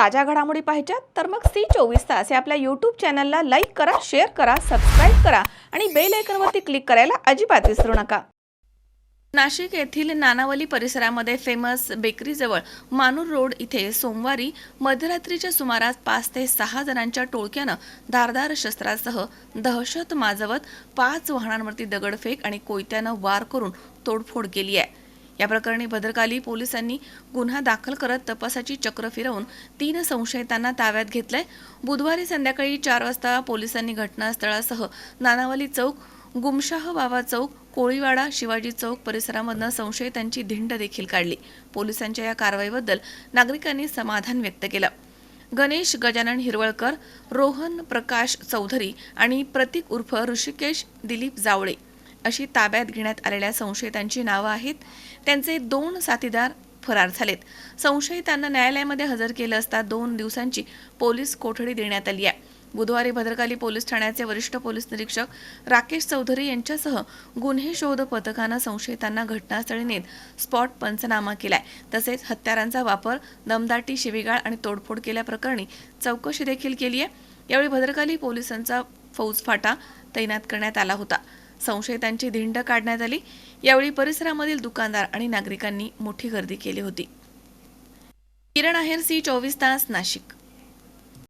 ताज्या घडामोडी पाहिजेत तर मग सी चोवीस तास या आपल्या यूट्यूब चॅनलला लाईक करा शेअर करा सबस्क्राईब करा आणि बेल आयकनवरती क्लिक करायला अजिबात विसरू नका. नाशिक येथील नानावली परिसरामध्ये फेमस बेकरीजवळ मानूर रोड इथे सोमवारी मध्यरात्रीच्या सुमारास पाच ते सहा जणांच्या टोळक्यानं धारदार शस्त्रासह दहशत माजवत पाच वाहनांवरती दगडफेक आणि कोयत्यानं वार करून तोडफोड केली आहे. या प्रकरणी भद्रकाली पोलिसांनी गुन्हा दाखल करत तपासाची चक्र फिरवून तीन संशयितांना ताब्यात घेतलंय. बुधवारी संध्याकाळी चार वाजता पोलिसांनी घटनास्थळासह नानावली चौक गुमशाह बाबा चौक कोळीवाडा शिवाजी चौक परिसरामधनं संशयितांची धिंड देखील काढली. पोलिसांच्या या कारवाईबद्दल नागरिकांनी समाधान व्यक्त केलं. गणेश गजानन हिरवळकर रोहन प्रकाश चौधरी आणि प्रतीक उर्फ ऋषिकेश दिलीप जावळे अशी ताब्यात घेण्यात आलेल्या संशयितांची नावं आहेत. त्यांचे दोन साथीदार फरार झालेत. संशयितांना न्यायालयामध्ये हजर केलं असता दोन दिवसांची पोलीस कोठडी देण्यात आली आहे. बुधवारी भद्रकाली पोलीस ठाण्याचे वरिष्ठ पोलीस निरीक्षक राकेश चौधरी यांच्यासह गुन्हे शोध पथकानं संशयितांना घटनास्थळी नेत स्पॉट पंचनामा केलाय. तसेच हत्यारांचा वापर दमदाटी शिवीगाळ आणि तोडफोड केल्याप्रकरणी चौकशी देखील केली आहे यावेळी भद्रकाली पोलिसांचा फौजफाटा तैनात करण्यात आला होता. संशयितांची धिंड काढण्यात आली. यावेळी परिसरामधील दुकानदार आणि नागरिकांनी मोठी गर्दी केली होती. किरण आहेर सी चोवीस तास नाशिक.